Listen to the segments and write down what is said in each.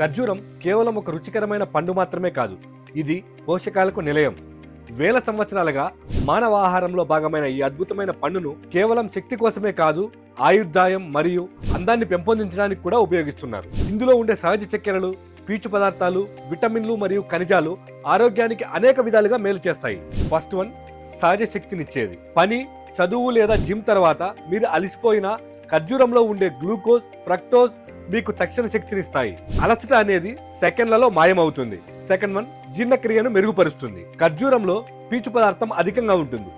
ఖర్జూరం కేవలం ఒక రుచికరమైన పండు మాత్రమే కాదు ఇది పోషకాలకు నిలయం. వేల సంవత్సరాలుగా మానవ ఆహారంలో భాగమైన ఈ అద్భుతమైన పండును కేవలం శక్తి కోసమే కాదు ఆయుర్దాయం మరియు అందాన్ని పెంపొందించడానికి కూడా ఉపయోగిస్తున్నారు. ఇందులో ఉండే సహజ చక్కెరలు పీచు పదార్థాలు విటమిన్లు మరియు ఖనిజాలు ఆరోగ్యానికి అనేక విధాలుగా మేలు చేస్తాయి. ఫస్ట్ వన్ సహజ శక్తినిచ్చేది. పని చదువు లేదా జిమ్ తర్వాత మీరు అలిసిపోయిన ఖర్జూరంలో ఉండే గ్లూకోజ్ ఫ్రక్టోజ్ మీకు తక్షణ శక్తినిస్తాయి అలసట అనేది సెకండ్లలో మాయమవుతుంది. సెకండ్ వన్ జీర్ణక్రియను మెరుగుపరుస్తుంది. ఖర్జూరంలో పీచు పదార్థం అధికంగా ఉంటుంది.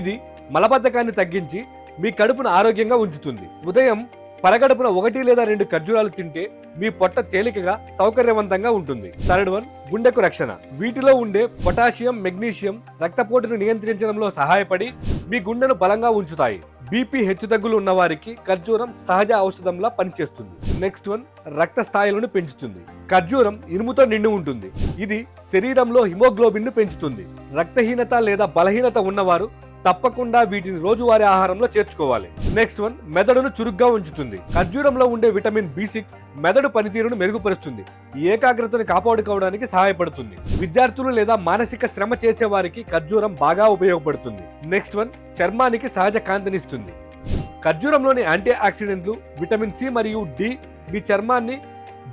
ఇది మలబద్ధకాన్ని తగ్గించి మీ కడుపును ఆరోగ్యంగా ఉంచుతుంది. ఉదయం పరగడుపున ఒకటి లేదా రెండు ఖర్జూరాలు తింటే మీ పొట్ట తేలికగా సౌకర్యవంతంగా ఉంటుంది. థర్డ్ వన్ గుండెకు రక్షణ. వీటిలో ఉండే పొటాషియం మెగ్నీషియం రక్తపోటును నియంత్రించడంలో సహాయపడి మీ గుండెను బలంగా ఉంచుతాయి. బీపీ హెచ్చుతగ్గులు ఉన్న వారికి ఖర్జూరం సహజ ఔషధంలా పనిచేస్తుంది. నెక్స్ట్ వన్ రక్త స్థాయిలను పెంచుతుంది. ఖర్జూరం ఇనుముతో నిండి ఉంటుంది. ఇది శరీరంలో హిమోగ్లోబిన్ను పెంచుతుంది. రక్తహీనత లేదా బలహీనత ఉన్నవారు తప్పకుండా వీటిని రోజువారీ ఆహారంలో చేర్చుకోవాలి. నెక్స్ట్ వన్ మెదడును చురుగ్గా ఉంచుతుంది. ఖర్జూరంలో ఉండే విటమిన్ బి సిక్స్ మెదడు పనితీరును మెరుగుపరుస్తుంది. ఏకాగ్రతను కాపాడుకోవడానికి సహాయపడుతుంది. విద్యార్థులు లేదా మానసిక శ్రమ చేసే వారికి ఖర్జూరం బాగా ఉపయోగపడుతుంది. నెక్స్ట్ వన్ చర్మానికి సహజ కాంతినిస్తుంది. ఖర్జూరంలోని యాంటీ ఆక్సిడెంట్లు విటమిన్ సి మరియు డి మీ చర్మాన్ని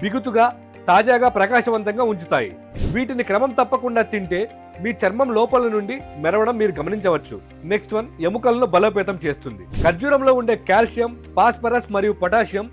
బిగుతుగా తాజాగా ప్రకాశవంతంగా ఉంచుతాయి. వీటిని క్రమం తప్పకుండా తింటే మీ చర్మం లోపల నుండి మెరవడం మీరు గమనించవచ్చు. నెక్స్ట్ వన్ ఎముకలను బలోపేతం చేస్తుంది. ఖర్జూరంలో ఉండే కాల్షియం పాస్పరస్ మరియు పొటాషియం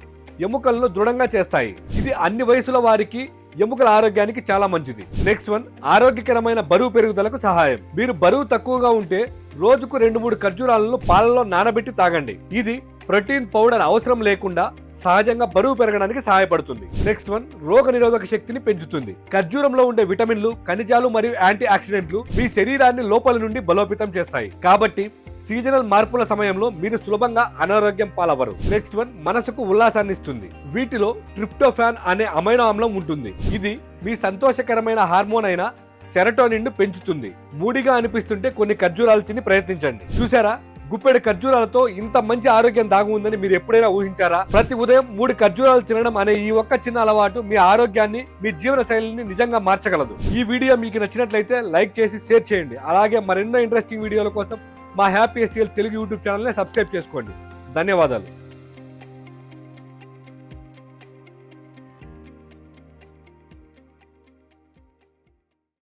ఎముకలను దృఢంగా చేస్తాయి. ఇది అన్ని వయసుల వారికి ఎముకల ఆరోగ్యానికి చాలా మంచిది. నెక్స్ట్ వన్ ఆరోగ్యకరమైన బరువు పెరుగుదలకు సహాయం. మీరు బరువు తక్కువగా ఉంటే రోజుకు రెండు మూడు ఖర్జూరాలను పాలలో నానబెట్టి తాగండి. ఇది ప్రోటీన్ పౌడర్ అవసరం లేకుండా సహజంగా బరువు పెరగడానికి సహాయపడుతుంది. నెక్స్ట్ వన్ రోగ నిరోధక శక్తిని పెంచుతుంది. ఖర్జూరంలో ఉండే విటమిన్లు ఖనిజాలు మరియు యాంటీ ఆక్సిడెంట్లు మీ శరీరాన్ని లోపల నుండి బలోపేతం చేస్తాయి. కాబట్టి సీజనల్ మార్పుల సమయంలో మీరు సులభంగా అనారోగ్యం పాలవరు నెక్స్ట్ వన్ మనసుకు ఉల్లాసాన్ని ఇస్తుంది. వీటిలో ట్రిప్టోఫాన్ అనే అమైనో ఆమ్లం ఉంటుంది. ఇది మీ సంతోషకరమైన హార్మోన్ అయిన సెరటోనిన్ పెంచుతుంది. మూడిగా అనిపిస్తుంటే కొన్ని ఖర్జూరాలు తిని ప్రయత్నించండి. చూసారా? గుప్పెడు ఖర్జూరాలతో ఇంత మంచి ఆరోగ్యం దాగి ఉందని మీరు ఎప్పుడైనా ఊహించారా? ప్రతి ఉదయం మూడు ఖర్జూరాలు తినడం అనే ఈ ఒక్క చిన్న అలవాటు మీ ఆరోగ్యాన్ని మీ జీవన శైలిని నిజంగా మార్చగలదు. ఈ వీడియో మీకు నచ్చినట్లయితే లైక్ చేసి షేర్ చేయండి. అలాగే మరెన్నో ఇంట్రెస్టింగ్ వీడియోల కోసం మా హ్యాపీ ఎస్టీఎల్ తెలుగు యూట్యూబ్ ఛానల్ని సబ్స్క్రైబ్ చేసుకోండి. ధన్యవాదాలు.